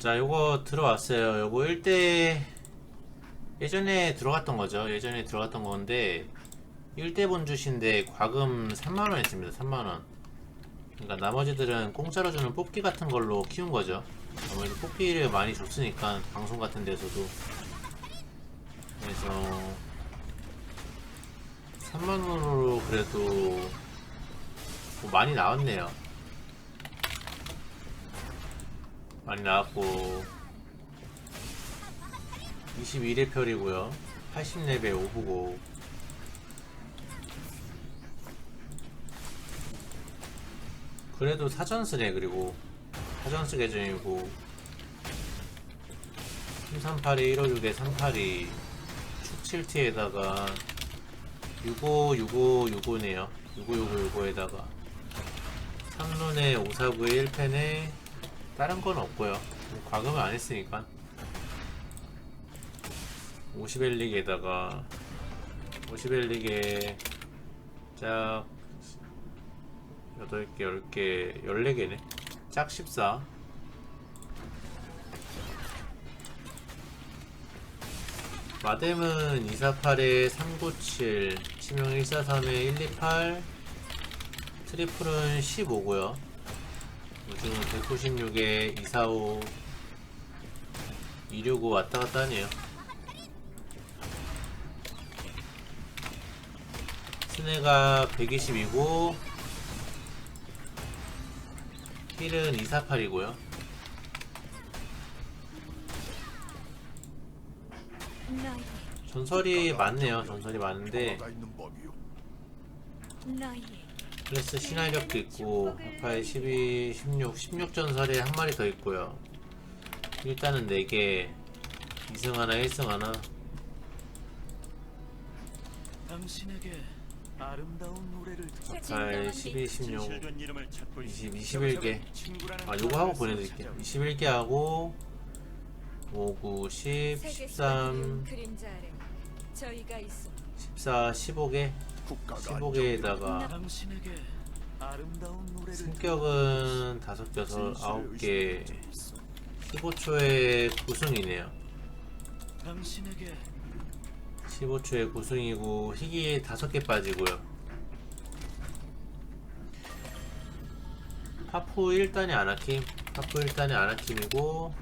자, 요거 들어왔어요. 요거 1대 예전에 들어갔던 거죠. 예전에 들어갔던 건데 1대 본주신데 과금 3만 원 했습니다. 3만 원. 그러니까 나머지들은 공짜로 주는 뽑기 같은 걸로 키운 거죠. 아무래도 뽑기를 많이 줬으니까 방송 같은 데서도 그래서 3만 원으로 그래도 뭐 많이 나왔네요. 많이 나왔고. 21회 별이고요. 80레벨 오브고. 그래도 사전스네 그리고 사전스 계정이고. 338에 156에 382 축7T에다가 65 65 65네요. 65 65 65에다가. 3룬에 549에 1펜에 다른 건 없고요. 과금을 안 했으니까. 50엘릭에다가 50엘릭에 짝 8개, 10개, 14개네. 짝 14. 마뎀은 248에 397, 치명 143에 128, 트리플은 15고요. 요즘은 196에 245 265 왔다 갔다 하네요. 스네가 120이고 힐은 248이고요. 나의 전설이 많네요. 전설이 많은데. 나의 플러스 신화력도 있고 파파의 12, 16, 16 전설에 한 마리 더 있고요. 일단은 4개. 2승 하나 1승 하나. 당신에게 아름다운 노래를 듣고 파파의 12, 16, 진실된 이름을 찾고 20, 있어. 21개. 친구라는 아 요거 하고 보내드릴게요. 찾아오고 21개 하고 5, 9, 10, 세계 13, 그림자 아래. 저희가 있어. 14, 15개 국가가 15개에다가 당신에게 아름다운 노래를 승격은 5개, 9개 15초에 9승이네요. 당신에게 15초에 9승이고 희귀 5개 빠지고요 파프 1단이 아나킴 파프 1단이 아나킴이고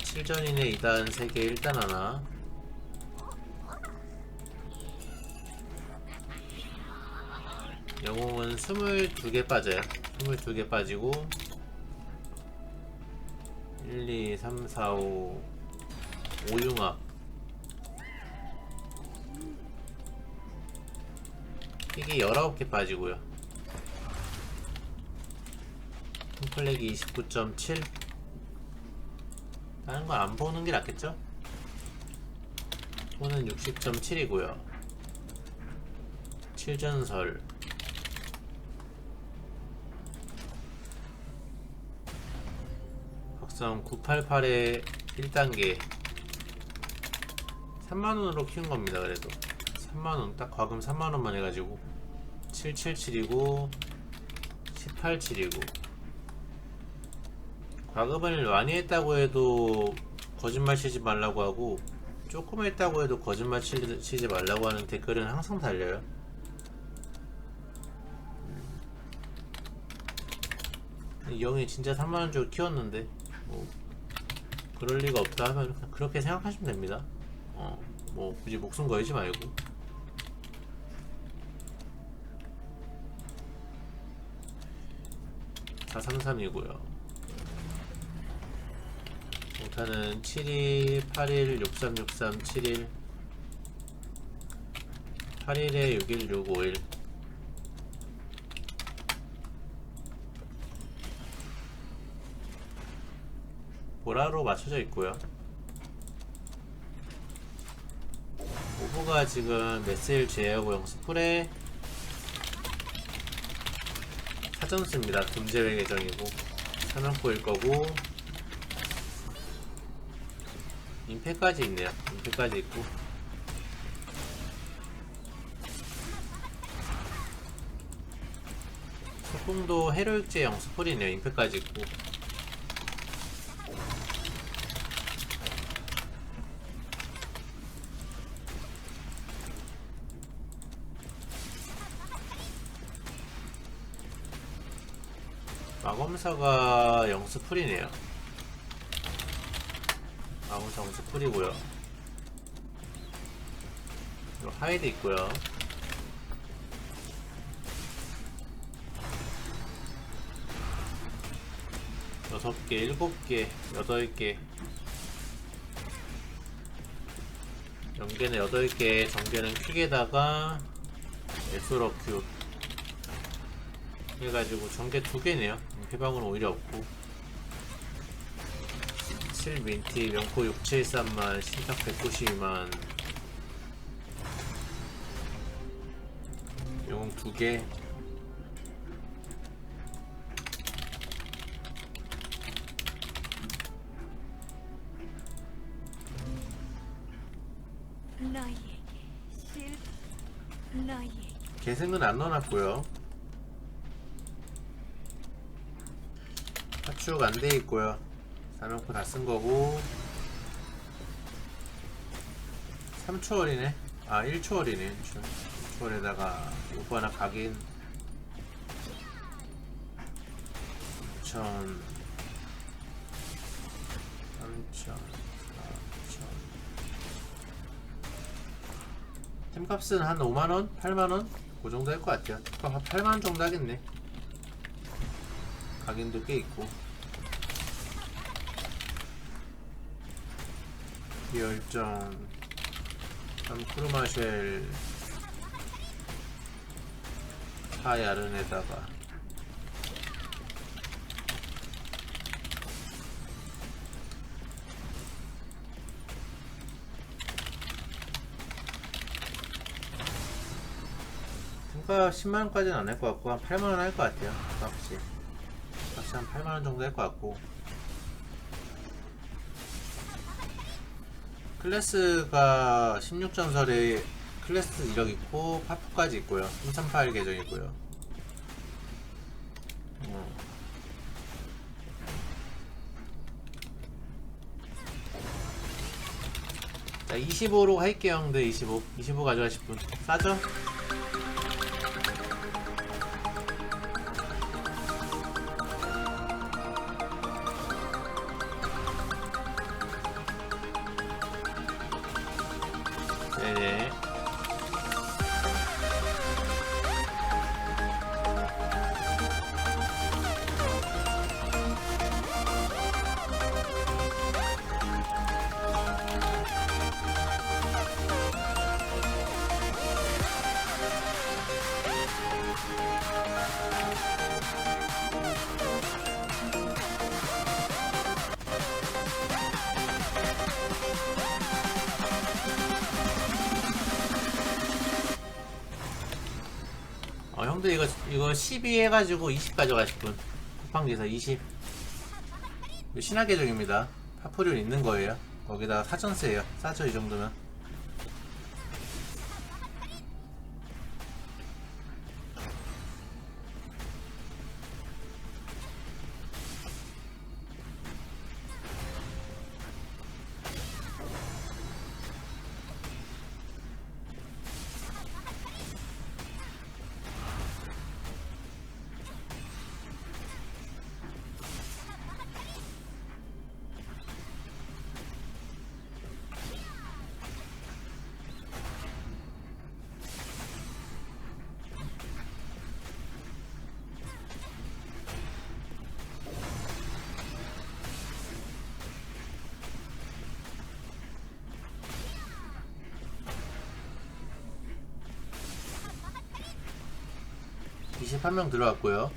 7전인에 2단 3개 1단 하나 영웅은 22개 빠져요. 22개 빠지고 1, 2, 3, 4, 5 오융합. 이게 19개 빠지고요. 홈플렉이 29.7 다른 거 안 보는 게 낫겠죠? 폰은 60.7이고요. 7전설 박성 988에 1단계 3만원으로 키운 겁니다 그래도. 3만원 딱 과금 3만원만 해가지고 777이고 187이고. 과금을 많이 했다고 해도 거짓말 치지 말라고 하고 조금 했다고 해도 거짓말 치- 치지 말라고 하는 댓글은 항상 달려요. 이 형이 진짜 3만원 주고 키웠는데 뭐 그럴 리가 없다 하면 그냥 그렇게 생각하시면 됩니다 어, 뭐 굳이 목숨 걸지 말고. (433이고요) 5타는 72, 81, 6363, 71 81에 61, 651 보라로 맞춰져 있고요 오브가 지금 메세일 제어고용 스프레 사전수입니다. 금제외 계정이고 사면포일 거고 임페까지 있네요. 임페까지 있고 소풍도 해로육제형 스프리네요. 임페까지 있고 마검사가 영수 풀이네요. 마검사 영수 풀이고요. 그리고 하이드 있고요. 여섯 개, 일곱 개, 여덟 개. 연계는 여덟 개, 전개는 퀵에다가 에스로 큐. 해가지고 전개 두 개네요. 해방은 오히려 없고. 7 민티, 명코 673만, 신탁 192만. 영웅 두 개. 나에게 실 나에게 계승은 안 넣어놨고요. 파축 안돼 있고요. 사명코 다쓴 거고. 3초월이네. 아, 1초월이네. 1초. 1초월에다가 오버 하나 각인. 3천. 3천. 4천. 템값은 한 5만원? 8만원? 그 정도 할 것 같아요. 한 8만원 정도 하겠네. 각인도 꽤 있고. 열정, 크루마쉘, 하야른에다가 템값 10만원까지는 안 할 것 같고 한 8만원 할 것 같아요. 값이. 값이 한 8만원 정도 할 것 같고 클래스가 16전설에 클래스 1억 있고 파프까지 있고요 338 계정이고요 어. 자 25로 할게요 형들 25 25 가져가실 분 싸죠? 형들 이거 이거 12 해가지고 20 가져가실 분. 쿠팡에서 20. 이거 신화 계정입니다. 파프리온 있는 거예요. 거기다가 사전세예요. 싸죠 이 정도면. 이 21명 들어왔고요.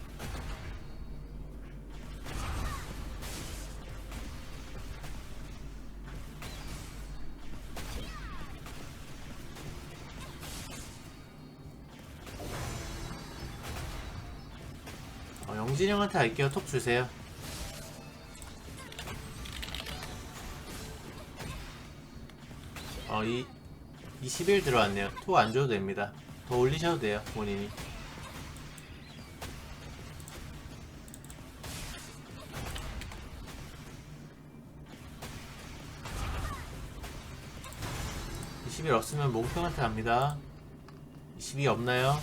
어, 영진이 형한테 할게요. 톡 주세요. 어, 이, 20일 들어왔네요. 톡 안 줘도 됩니다. 더 올리셔도 돼요, 본인이. 10일 없으면 목표한테 갑니다 10이 없나요?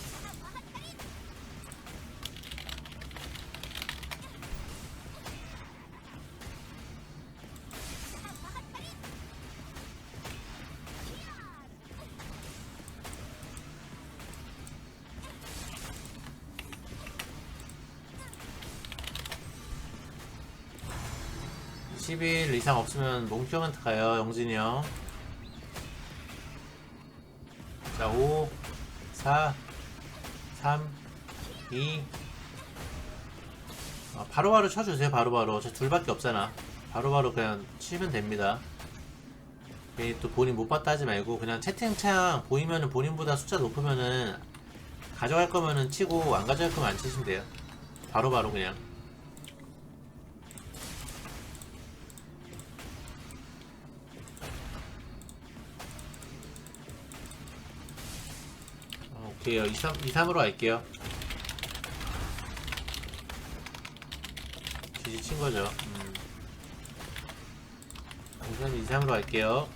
10일 이상 없으면 몽키한테 가요, 영진이 형. 자 5, 4, 3, 2 아, 바로바로 쳐주세요 바로바로. 저 둘밖에 없잖아. 바로바로 그냥 치면 됩니다. 괜히 또 본인 못 봤다 하지 말고 그냥 채팅창 보이면은 본인보다 숫자 높으면은 가져갈 거면은 치고 안 가져갈 거면 안 치시면 돼요. 바로바로 그냥 어, 오케이요 2, 3, 2, 3으로 갈게요. 지지 친 거죠. 음. 우선 2, 3으로 갈게요